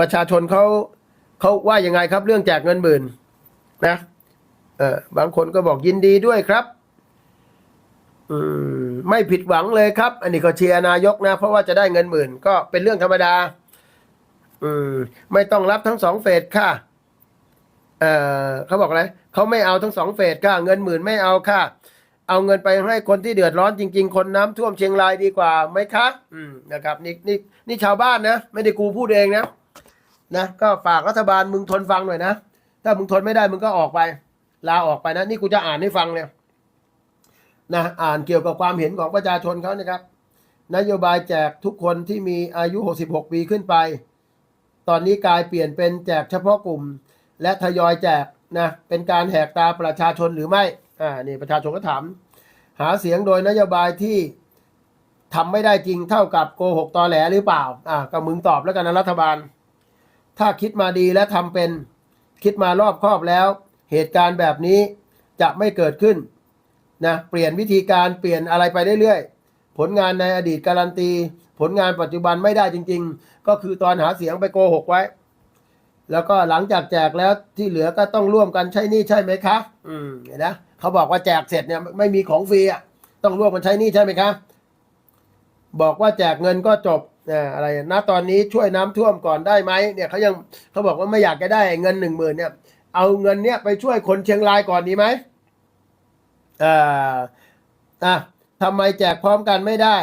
ประชาชนเขาเขาว่ายังไงครับ เรื่องแจกเงินหมื่นนะเออบางคนก็บอกยินดีด้วยครับ อืมไม่ผิดหวังเลยครับ อันนี้ก็เชียร์นายกนะ เพราะว่าจะได้เงินหมื่น ก็เป็นเรื่องธรรมดา อืมไม่ต้องรับทั้งสองเฟสค่ะ เออเขาบอกอะไรเขาไม่เอาทั้งสองเฟสค่ะ เงินหมื่นไม่เอาค่ะ เอาเงินไปให้คนที่เดือดร้อนจริง ๆ คนน้ำท่วมเชียงรายดีกว่าไหมคะ อืมนะครับ นี่นี่นี่ชาวบ้านนะ ไม่ได้กูพูดเองนะ นะก็ฝากรัฐบาลมึงทนฟังหน่อยนะ ถ้ามึงทนไม่ได้มึงก็ออกไป ลาออกไปนะ นี่กูจะอ่านให้ฟังเลยนะอ่านเกี่ยวกับความเห็นของประชาชนเขานะครับ นโยบายแจกทุกคนที่มีอายุ 66 ปีขึ้นไป ตอนนี้กลายเปลี่ยนเป็นแจกเฉพาะกลุ่ม และทยอยแจกนะเป็นการแหกตาประชาชนหรือไม่อ่านี่ประชาชนก็ถาม หาเสียงโดยนโยบายที่ทำไม่ได้จริงเท่ากับโกหกตอแหลหรือเปล่าอ่าก็มึงตอบแล้วกันนะรัฐบาล ถ้าคิดมาดีและทำเป็น คิดมารอบครอบแล้ว เหตุการณ์แบบนี้จะไม่เกิดขึ้นนะเปลี่ยนวิธีการเปลี่ยนอะไรไปเรื่อยๆ ผลงานในอดีตการันตี ผลงานปัจจุบันไม่ได้จริง ๆ ก็คือตอนหาเสียงไปโกหกไว้ แล้วก็หลังจากแจกแล้วที่เหลือก็ต้องร่วมกันใช้หนี่ใช่ไหมคะ อืมเห็นนะเขาบอกว่าแจกเสร็จเนี่ยไม่มีของฟรีอะต้องร่วมกันใช้หนี่ใช่ไหมคะ บอกว่าแจกเงินก็จบ อ่าอะไรณตอนนี้ช่วยน้ำท่วมก่อนได้ไหมเนี่ยเขายังเขาบอกว่าไม่อยากจะได้เงินหนึ่งหมื่นเนี่ยเอาเงินเนี่ยไปช่วยคนเชียงรายก่อนดีไหมอ่าอะทำไมแจกพร้อมกันไม่ได้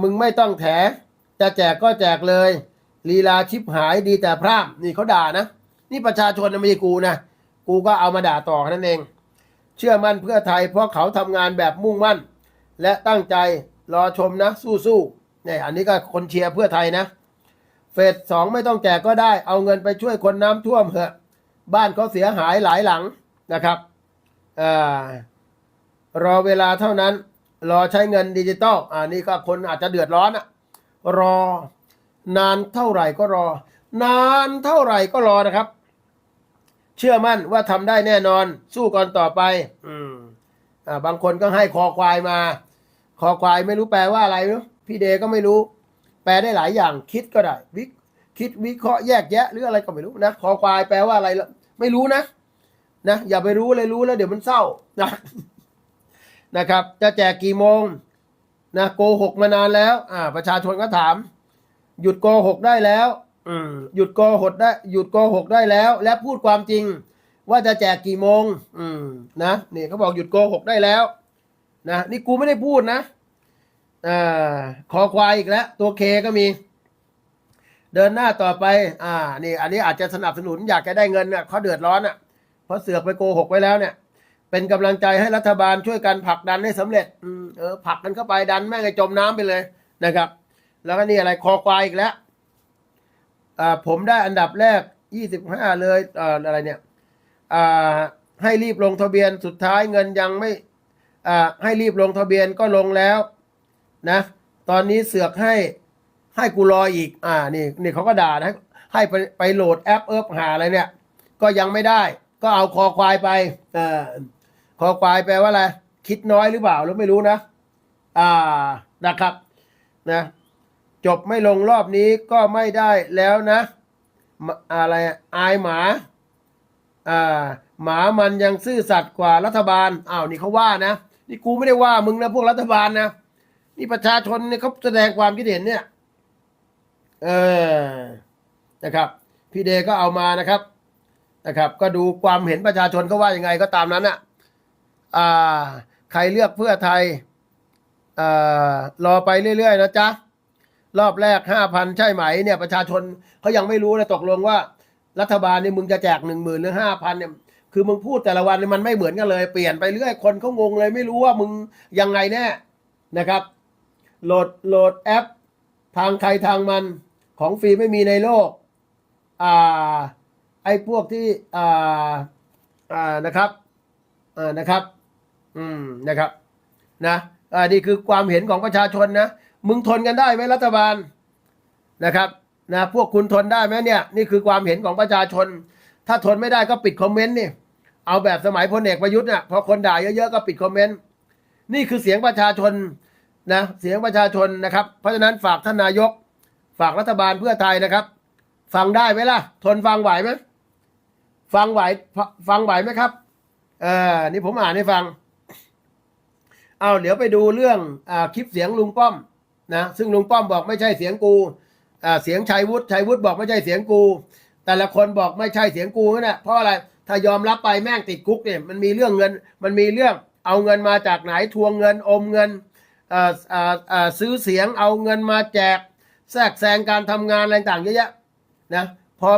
มึงไม่ต้องแถ จะแจกก็แจกเลย ลีลาชิบหายดีแต่พร่ำนี่เขาด่านะ นี่ประชาชนนะไม่ใช่กูนะ กูก็เอามาด่าต่อนั้นเอง เชื่อมั่นเพื่อไทยเพราะเขาทำงานแบบมุ่งมั่น และตั้งใจรอชมนะสู้ๆ เนี่ยอันนี้ก็คนเชียร์เพื่อไทยนะ เฟสสองไม่ต้องแจกก็ได้ เอาเงินไปช่วยคนน้ำท่วมเถอะ บ้านเขาเสียหายหลายหลังนะครับอรอเวลาเท่านั้น รอใช้เงินดิจิตอลอ่านี่ก็คนอาจจะเดือดร้อนอะรอนานเท่าไหร่ก็รอ นานเท่าไหร่ก็รอนะครับ เชื่อมั่นว่าทำได้แน่นอน สู้กันต่อไป อืมอ่าบางคนก็ให้คอควายมา คอควายไม่รู้แปลว่าอะไรเนาะ พี่เดก็ไม่รู้ แปลได้หลายอย่างคิดก็ได้วิคิดวิเคราะห์แยกแยะหรืออะไรก็ไม่รู้นะคอควายแปลว่าอะไรละไม่รู้นะนะอย่าไปรู้เลยรู้แล้วเดี๋ยวมันเศร้านะนะครับ จะแจกกี่โมงนะโกหกมานานแล้วอ่าประชาชนก็ถาม หยุดโกหกได้แล้วอืมหยุดโกหกได้ หยุดโกหกได้แล้ว และพูดความจริง ว่าจะแจกกี่โมง อืมนะนี่เขาบอกหยุดโกหกได้แล้ว นะนี่กูไม่ได้พูดนะ อ่าคอควายอีกแล้ว ตัวเคก็มี เดินหน้าต่อไป อ่า นี่ อันนี้อาจจะสนับสนุนอยากจะได้เงินเนี่ยเขาเดือดร้อนอะ เพราะเสือกไปโกหกไว้แล้วเนี่ย เป็นกำลังใจให้รัฐบาลช่วยกันผลักดันให้สำเร็จอเออผลักกันเข้าไปดันแม่งจมน้ำไปเลยนะครับ แล้วก็นี่อะไรคอควายอีกแล้วอ่าผมได้อันดับแรกยี่สิบห้าเลยเอ่ออะไรเนี่ยอ่าให้รีบลงทะเบียนสุดท้ายเงินยังไม่อ่าให้รีบลงทะเบียนก็ลงแล้ว นะ ตอนนี้เสือกให้ให้กูรออีก อ่า นี่นี่เขาก็ด่านะ ให้ไปไปโหลดแอปเอิบหาอะไรเนี่ย ก็ยังไม่ได้ ก็เอาคอควายไปเอ่อคอควายแปลว่าอะไร คิดน้อยหรือเปล่าเราไม่รู้นะ อ่า นะครับ นะ จบไม่ลงรอบนี้ก็ไม่ได้แล้วนะ อะไร อายหมา อ่า หมามันยังซื่อสัตย์กว่ารัฐบาล อ้าว นี่เขาว่านะ นี่กูไม่ได้ว่ามึงนะพวกรัฐบาลนะ นี่ประชาชนเนี่ยเขาแสดงความคิดเห็นเนี่ย เออนะครับ พี่เดก็เอามานะครับ นะครับ ก็ดูความเห็นประชาชนเขาว่ายังไงก็ตามนั้นอะอ่า ใครเลือกเพื่อไทยอ่ารอไปเรื่อยๆนะจ๊ะรอบแรกห้าพันใช่ไหมเนี่ยประชาชนเขายังไม่รู้เลยตกลงว่า รัฐบาลเนี่ยมึงจะแจกหนึ่งหมื่นหรือห้าพันเนี่ยคือมึงพูดแต่ละวันเนี่ยมันไม่เหมือนกันเลย เปลี่ยนไปเรื่อยคนเขางงเลยไม่รู้ว่ามึงยังไงแน่นะครับ โหลดโหลดแอป ทางใครทางมันของฟรีไม่มีในโลก อ่า ไอ้พวกที่ อ่า อ่า นะครับ อ่า นะครับ อืม นะครับ นะ อ่า นี่คือความเห็นของประชาชนนะ มึงทนกันได้ไหมรัฐบาล นะครับ นะ พวกคุณทนได้ไหมเนี่ย นี่คือความเห็นของประชาชน ถ้าทนไม่ได้ก็ปิดคอมเมนต์นี่ เอาแบบสมัยพลเอกประยุทธ์น่ะ พอคนด่าเยอะๆก็ปิดคอมเมนต์ นี่คือเสียงประชาชน นะเสียงประชาชนนะครับ เพราะฉะนั้นฝากท่านนายก ฝากรัฐบาลเพื่อไทยนะครับ ฟังได้ไหมล่ะ ทนฟังไหวไหมฟังไหวฟังไหวไหมครับเออนี่ผมอ่านให้ฟัง เอาเดี๋ยวไปดูเรื่องอคลิปเสียงลุงป้อมนะซึ่งลุงป้อมบอกไม่ใช่เสียงกูเสียงชัยวุฒิชัยวุฒิบอกไม่ใช่เสียงกู แต่ละคนบอกไม่ใช่เสียงกูนั่นแหละเพราะอะไรถ้ายอมรับไปแม่งติดคุกเนี่ยมันมีเรื่องเงิน มันมีเรื่องเอาเงินมาจากไหนทวงเงินอมเงิน ซื้อเสียงเอาเงินมาแจก แทรกแซงการทำงานอะไรต่างๆเยอะแยะนะพอ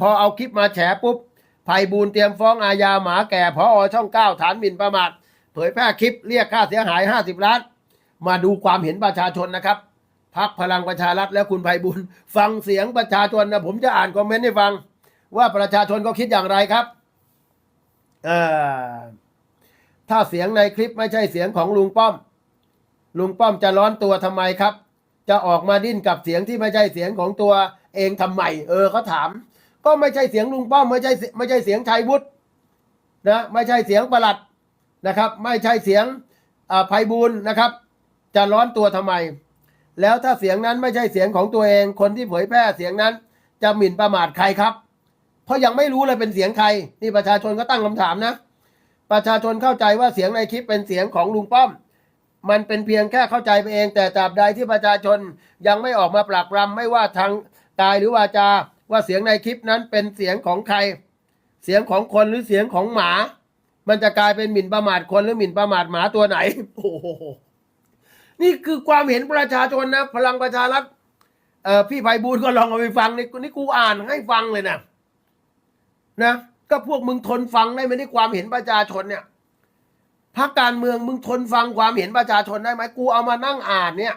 พอเอาคลิปมาแฉปุ๊บไพบูลเตรียมฟ้องอาญาหมาแก่พออช่องเก้าฐานหมิ่นประมาทเผยแพร่คลิปเรียกค่าเสียหาย 50 ล้าน มาดูความเห็นประชาชนนะครับพักพลังประชารัฐและคุณไพบูลฟังเสียงประชาชนนะผมจะอ่านคอมเมนต์ให้ฟัง ว่าประชาชนเขาคิดอย่างไรครับเอ่อถ้าเสียงในคลิปไม่ใช่เสียงของลุงป้อม ลุงป้อมจะร้อนตัวทำไมครับ จะออกมาดิ้นกับเสียงที่ไม่ใช่เสียงของตัวเองทำไมเออเขาถาม ก็ไม่ใช่เสียงลุงป้อมไม่ใช่ไม่ใช่เสียงชัยวุฒินะไม่ใช่เสียงประหลัดนะครับ ไม่ใช่เสียงอ่าไพบูลนะครับ จะร้อนตัวทำไม แล้วถ้าเสียงนั้นไม่ใช่เสียงของตัวเองคนที่เผยแพร่เสียงนั้น จะหมิ่นประมาทใครครับ เพราะยังไม่รู้เลยเป็นเสียงใครนี่ประชาชนก็ตั้งคำถามนะ ประชาชนเข้าใจว่าเสียงในคลิปเป็นเสียงของลุงป้อม มันเป็นเพียงแค่เข้าใจไปเอง แต่ตราบใดที่ประชาชนยังไม่ออกมาปรากปรำไม่ว่าทางกายหรือวาจาว่าเสียงในคลิปนั้นเป็นเสียงของใคร เสียงของคนหรือเสียงของหมา มันจะกลายเป็นหมิ่นประมาทคนหรือหมิ่นประมาทหมาตัวไหนโอ้โหนี่คือความเห็นประชาชนนะ พลังประชารัฐเอ่อพี่ไพบูลย์ก็ลองเอาไปฟังนี่นี่กูอ่านให้ฟังเลยนะนะก็พวกมึงทนฟังได้ไหมที่ความเห็นประชาชนเนี่ย พักการเมืองมึงทนฟังความเห็นประชาชนได้ไหมกูเอามานั่งอ่านเนี่ย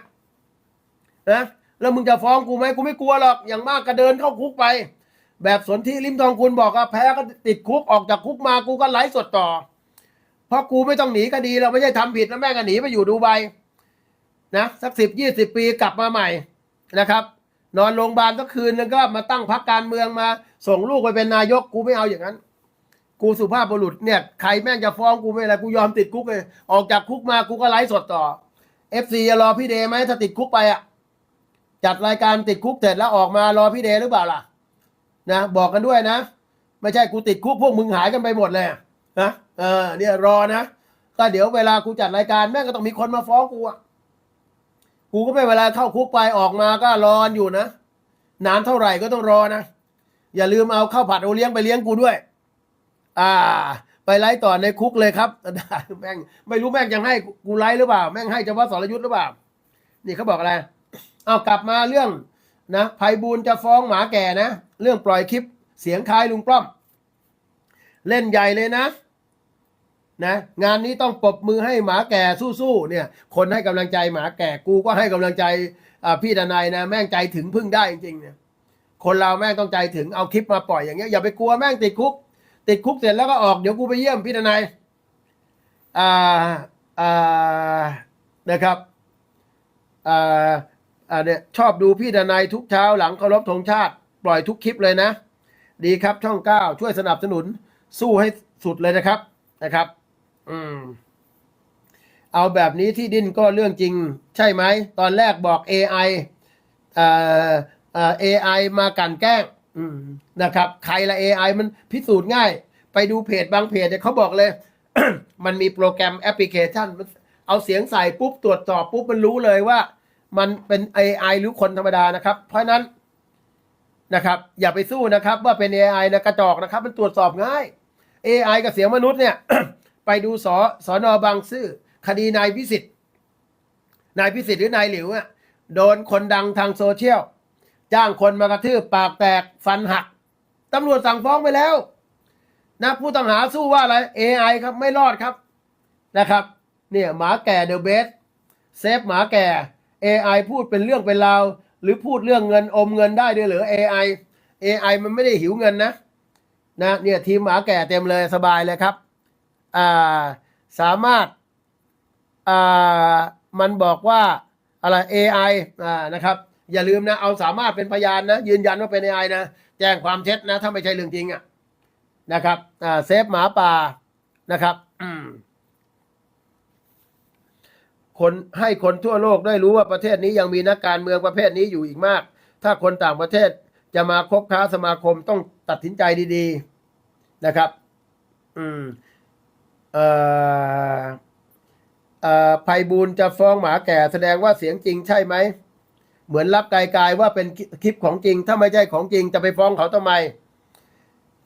นะแล้วมึงจะฟ้องกูไหมกูไม่กลัวหรอกอย่างมากก็เดินเข้าคุกไป แบบสนที่ริมทองคุณบอกอะแพ้ก็ติดคุกออกจากคุกมากูก็ไลฟ์สดต่อ เพราะกูไม่ต้องหนีคดีเราไม่ใช่ทำผิดแล้วแม่งก็หนีไปอยู่ดูไบนะสักสิบยี่สิบปีกลับมาใหม่นะครับ นอนโรงพยาบาลสักคืนนึงก็มาตั้งพักการเมืองมา ส่งลูกไปเป็นนายกกูไม่เอาอย่างนั้น กูสุภาพบุรุษเนี่ยใครแม่งจะฟ้องกูไม่อะไรกูยอมติดคุกเลย ออกจากคุกมากูก็ไลฟ์สดต่อเอฟซีจะรอพี่เดย์ไหมถ้าติดคุกไปอะจัดรายการติดคุกเสร็จแล้วออกมารอพี่เดย์หรือเปล่าล่ะ นะ บอกกันด้วยนะ ไม่ใช่กูติดคุกพวกมึงหายกันไปหมดเลยนะเออเนี่ยรอนะก็เดี๋ยวเวลากูจัดรายการแม่งก็ต้องมีคนมาฟ้องกูอะกูก็ไม่เวลาเข้าคุกไปออกมาก็รออยู่นะนานเท่าไหร่ก็ต้องรอนะอย่าลืมเอาข้าวผัดโอเลี้ยงไปเลี้ยงกูด้วย อ่า ไปไลฟ์ต่อในคุกเลยครับแม่งไม่รู้แม่งยังให้กูไลฟ์หรือเปล่า แม่งให้เฉพาะสรยุทธ์หรือเปล่า นี่เขาบอกอะไรเอากลับมาเรื่องนะภัยบูลจะฟ้องหมาแก่นะ เรื่องปล่อยคลิปเสียงคล้ายลุงป้อม เล่นใหญ่เลยนะนะงานนี้ต้องปรบมือให้หมาแก่สู้ๆเนี่ย คนให้กำลังใจหมาแก่กูก็ให้กำลังใจพี่ดนายนะ แม่งใจถึงพึ่งได้จริงๆเนี่ยคนเราแม่งต้องใจถึงเอาคลิปมาปล่อยอย่างเงี้ยอย่าไปกลัวแม่งติดคุก ติดคุกเสร็จแล้วก็ออกเดี๋ยวกูไปเยี่ยมพี่ดนายอ่าอ่านะครับอ่าอ่าเนี่ยชอบดูพี่ดนายทุกเช้าหลังเคารพธงชาติ ปล่อยทุกคลิปเลยนะ ดีครับช่องเก้าช่วยสนับสนุนสู้ให้สุดเลยนะครับนะครับ อืม เอาแบบนี้ที่ดินก็เรื่องจริง ใช่ไหม ตอนแรกบอก AI เอ่อเอ่อ AI มากันแกล้ง อืมนะครับ ใครละ AI มันพิสูจน์ง่าย ไปดูเพจบางเพจเนี่ยเขาบอกเลย มันมีโปรแกรมแอปพลิเคชันมันเอาเสียงใส่ปุ๊บตรวจสอบปุ๊บมันรู้เลยว่า มันเป็น AI หรือคนธรรมดานะครับ เพราะนั้นนะครับ อย่าไปสู้นะครับ ว่าเป็น AI นะกระจอกนะครับ มันตรวจสอบง่าย AI กับเสียงมนุษย์เนี่ย ไปดูสอสอนอบางซื่อคดีนายพิสิทธิ์นายพิสิทธิ์หรือนายหลิวอะโดนคนดังทางโซเชียล จ้างคนมากระทืบปากแตกฟันหักตำรวจสั่งฟ้องไปแล้ว นะผู้ต้องหาสู้ว่าอะไร AI ครับไม่รอดครับนะครับ เนี่ยหมาแก่เดอะเบสเซฟหมาแก่ AI พูดเป็นเรื่องเป็นราว หรือพูดเรื่องเงินอมเงินได้ด้วยหรือ AI AI มันไม่ได้หิวเงินนะนะเนี่ยทีมหมาแก่เต็มเลยสบายเลยครับอ่าสามารถอ่ามันบอกว่าอะไร AI อ่านะครับ อย่าลืมนะ เอาสามารถเป็นพยานนะ ยืนยันว่าเป็น AI นะ แจ้งความเท็จนะ ถ้าไม่ใช่เรื่องจริงอะ่ะนะครับอ่าเซฟหมาป่านะครับคนให้คนทั่วโลกได้รู้ว่าประเทศนี้ยังมีนักการเมืองประเภทนี้อยู่อีกมาก ถ้าคนต่างประเทศจะมาคบค้าสมาคมต้องตัดสินใจดีๆนะครับ อืมเอ่อเอ่อภัยบูลจะฟ้องหมาแก่แสดงว่าเสียงจริงใช่ไหม เหมือนรับกายกายว่าเป็นคลิปของจริง ถ้าไม่ใช่ของจริงจะไปฟ้องเขาทำไม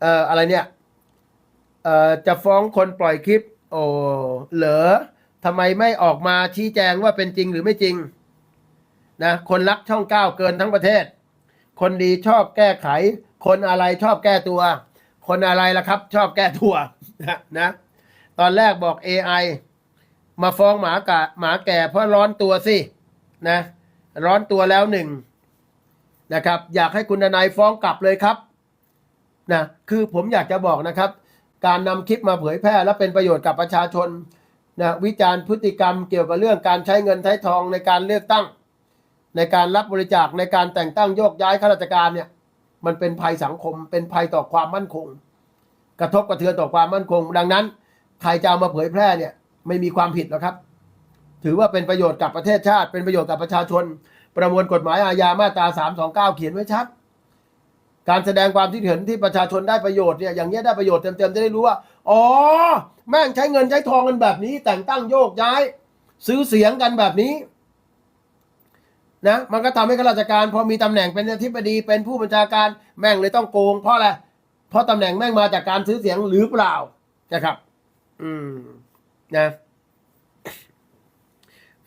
เอ่ออะไรเนี่ยเอ่อจะฟ้องคนปล่อยคลิป โอ้เหรอทำไมไม่ออกมาชี้แจงว่าเป็นจริงหรือไม่จริงนะคนรักช่องเก้าเกินทั้งประเทศ คนดีชอบแก้ไข คนอะไรชอบแก้ตัว คนอะไรล่ะครับ ชอบแก้ตัวนะนะตอนแรกบอก AI มาฟ้องหมากะหมาแก่เพราะร้อนตัวสินะ ร้อนตัวแล้วหนึ่งนะครับ อยากให้คุณทนายฟ้องกลับเลยครับนะคือผมอยากจะบอกนะครับ การนำคลิปมาเผยแพร่และเป็นประโยชน์กับประชาชนนะวิจารณ์พฤติกรรมเกี่ยวกับเรื่องการใช้เงินใช้ทองในการเลือกตั้ง ในการรับบริจาคในการแต่งตั้งโยกย้ายข้าราชการเนี่ยมันเป็นภัยสังคม เป็นภัยต่อความมั่นคง กระทบกระเทือนต่อความมั่นคง ดังนั้นใครจะเอามาเผยแพร่เนี่ยไม่มีความผิดหรอกครับ ถือว่าเป็นประโยชน์กับประเทศชาติ เป็นประโยชน์กับประชาชน ประมวลกฎหมายอาญามาตรา 329 เขียนไว้ชัด การแสดงความคิดเห็นที่ประชาชนได้ประโยชน์เนี่ยอย่างนี้ยได้ประโยชน์เต็มๆจะได้รู้ว่า อ๋อ แม่งใช้เงินใช้ทองกันแบบนี้ แต่งตั้งโยกย้าย ซื้อเสียงกันแบบนี้นะมันก็ทำให้ข้าราชการพอมีตำแหน่งเป็นอธิบดีเป็นผู้บัญชาการแม่งเลยต้องโกงเพราะอะไรเพราะตำแหน่งแม่งมาจากการซื้อเสียงหรือเปล่านะครับ อืมนะ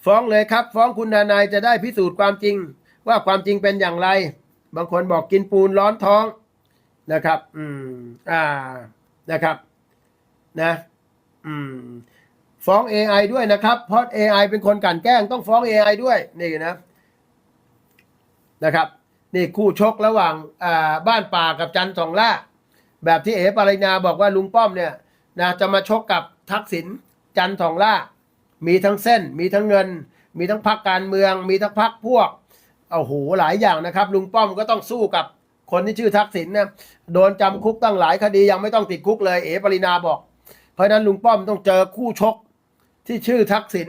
ฟ้องเลยครับ ฟ้องคุณทนายจะได้พิสูจน์ความจริง ว่าความจริงเป็นอย่างไร บางคนบอกกินปูนร้อนท้องนะครับ อืม อ่า นะครับ นะ อืม ฟ้อง AI ด้วยนะครับ เพราะ AI เป็นคนกลั่นแกล้งต้องฟ้อง AI ด้วยนี่นะ นะครับ นี่คู่ชกระหว่างอ่าบ้านป่ากับจันทร์สองล่า แบบที่เอ๋ปรินาบอกว่าลุงป้อมเนี่ยนะจะมาชกกับทักษิณจันทร์สองล่า มีทั้งเส้น มีทั้งเงิน มีทั้งพักการเมือง มีทั้งพักพวกโอ้โหหลายอย่างนะครับ ลุงป้อมก็ต้องสู้กับคนที่ชื่อทักษิณนะโดนจำคุกตั้งหลายคดียังไม่ต้องติดคุกเลยเอ๋ปรินาบอก เพราะฉะนั้นลุงป้อมต้องเจอคู่ชกที่ชื่อทักษิณ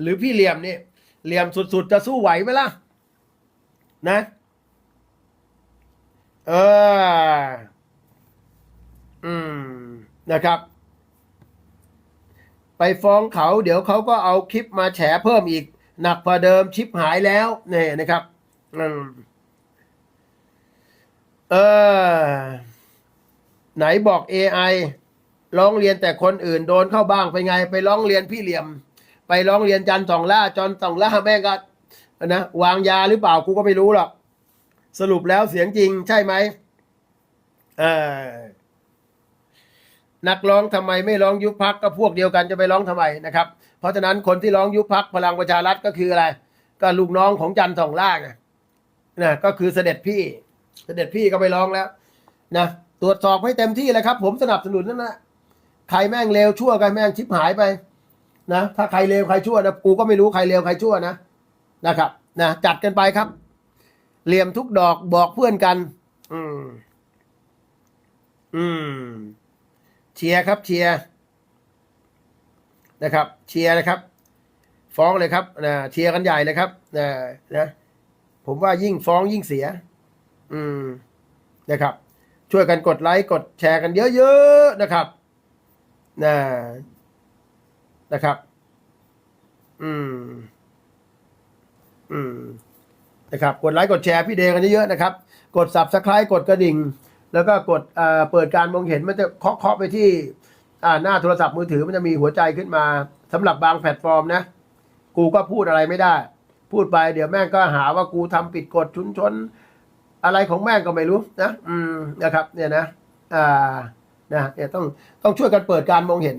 หรือพี่เหลี่ยมนี่เหลี่ยมสุดๆ จะสู้ไหวไหมล่ะ นะ เออ อืม นะครับ ไปฟ้องเขา เดี๋ยวเขาก็เอาคลิปมาแฉเพิ่มอีก หนักกว่าเดิมชิปหายแล้วเนี่ยนะครับอเออไหนบอก AI ร้องเรียนแต่คนอื่นโดนเข้าบ้างไปไง ไปร้องเรียนพี่เหลี่ยม ไปร้องเรียนจันสองล่าจอนสองล่าแม่งก็นะวางยาหรือเปล่ากูก็ไม่รู้หรอก สรุปแล้วเสียงจริงใช่ไหมเออ นักร้องทำไมไม่ร้องยุบพักก็พวกเดียวกันจะไปร้องทำไมนะครับ เพราะฉะนั้นคนที่ร้องยุบพักพลังประชารัฐก็คืออะไร ก็ลูกน้องของจันทร์สองล่างนะก็คือเสด็จพี่ เสด็จพี่ก็ไปร้องแล้วนะตรวจสอบให้เต็มที่เลยครับ ผมสนับสนุนนั่นนะใครแม่งเลวชั่วกันแม่งชิบหายไปนะถ้าใครเลวใครชั่วนะกูก็ไม่รู้ใครเลวใครชั่วนะนะครับนะจัดกันไปครับ เหลี่ยมทุกดอกบอกเพื่อนกัน อืม อืม เชียร์ครับเชียร์นะครับ เชียร์นะครับ ฟ้องเลยครับนะเชียร์กันใหญ่เลยครับนะนะผมว่ายิ่งฟ้องยิ่งเสีย อืมนะครับ ช่วยกันกดไลค์กดแชร์กันเยอะๆนะครับนะนะครับ อืม อืมนะครับ กดไลค์กดแชร์พี่เดกันเยอะๆนะครับ กด subscribe กดกระดิ่ง แล้วก็กดเปิดการมองเห็นมันจะเคาะเคาะไปที่หน้าโทรศัพท์มือถือมันจะมีหัวใจขึ้นมาสำหรับบางแพลตฟอร์มนะ กูก็พูดอะไรไม่ได้ พูดไปเดี๋ยวแม่งก็หาว่ากูทำผิดกฎชุนชน อะไรของแม่งก็ไม่รู้นะอืมนะครับ เนี่ยนะอ่านะเนี่ยต้องต้องช่วยกันเปิดการมองเห็น